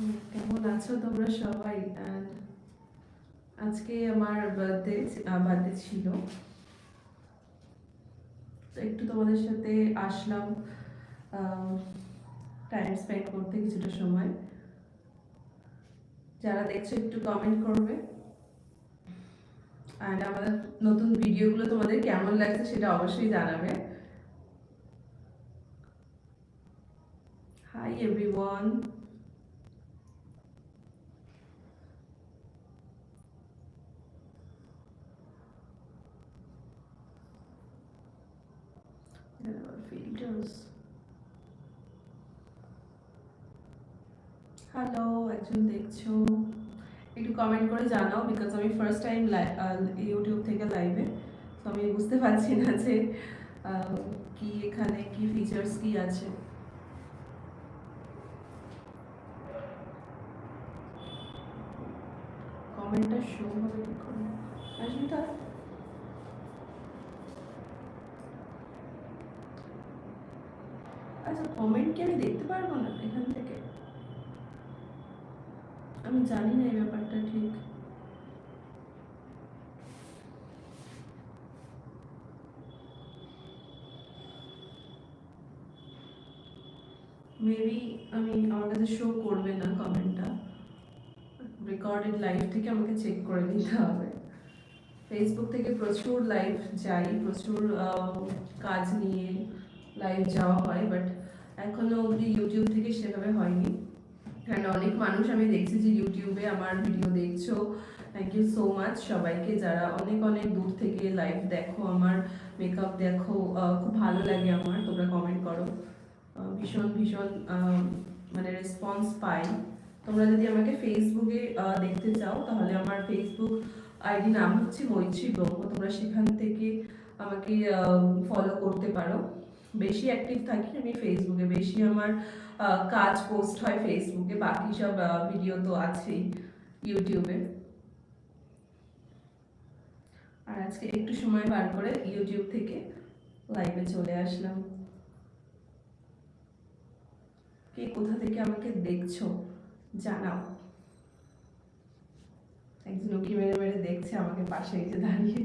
কেমন আছো তোমরা সবাই? আজকে আমার বার্থডে বার্থডে ছিল। একটু তোমাদের সাথে আসলাম টাইম স্পেন্ড করতে কিছুটা সময়। যারা দেখছ একটু কমেন্ট করবে। আর আমাদের নতুন ভিডিওগুলো তোমাদের কেমন লাগছে সেটা অবশ্যই জানাবে। হাই এভরিওয়ান ফিল্টার্স হ্যালো একজন দেখছ। একটু কমেন্ট করে জানাও বিকজ আমি ফার্স্ট টাইম ইউটিউব থেকে লাইভে তো আমি বুঝতে পারছি না যে কি এখানে কি ফিচার্স কি আছে। কমেন্টটা শো হবে কি করে? আসবি আচ্ছা কমেন্ট কি আমি দেখতে পারব না এখান থেকে? আমি জানি না এই ব্যাপারটা ঠিক। মেবি আমি আমার কাছে শো করবে না কমেন্টটা রেকর্ডেড লাইভ থেকে আমাকে চেক করে নিতে হবে। ফেসবুক থেকে প্রচুর লাইভ যাই, প্রচুর কাজ নিয়ে লাইভ যাওয়া হয় বাট এখনও অবধি ইউটিউব থেকে সেভাবে হয়নি। কারণ অনেক মানুষ আমি দেখছি যে ইউটিউবে আমার ভিডিও দেখছ। থ্যাংক ইউ সো মাচ সবাইকে। যারা অনেক অনেক দূর থেকে লাইভ দেখো, আমার মেকআপ দেখো খুব ভালো লাগে আমার। তোমরা কমেন্ট করো। ভীষণ ভীষণ মানে রেসপন্স পাই। তোমরা যদি আমাকে ফেসবুকে দেখতে চাও, তাহলে আমার ফেসবুক আইডি নাম হচ্ছে মৈত্রী ব্রহ্ম। তোমরা সেখান থেকে আমাকে ফলো করতে পারো। বেশি অ্যাক্টিভ থাকি, আমি ফেসবুকে বেশি আমার কাজ পোস্ট হয় ফেসবুকে বাকি সব ভিডিও তো আছেই ইউটিউবে আর আজকে একটু সময় বার করে ইউটিউব থেকে লাইভে চলে আসলাম। কে কোথা থেকে আমাকে দেখছ, জানাও। একজন উকি মেরে মেরে দেখছে আমাকে পাশে এসে দাঁড়িয়ে।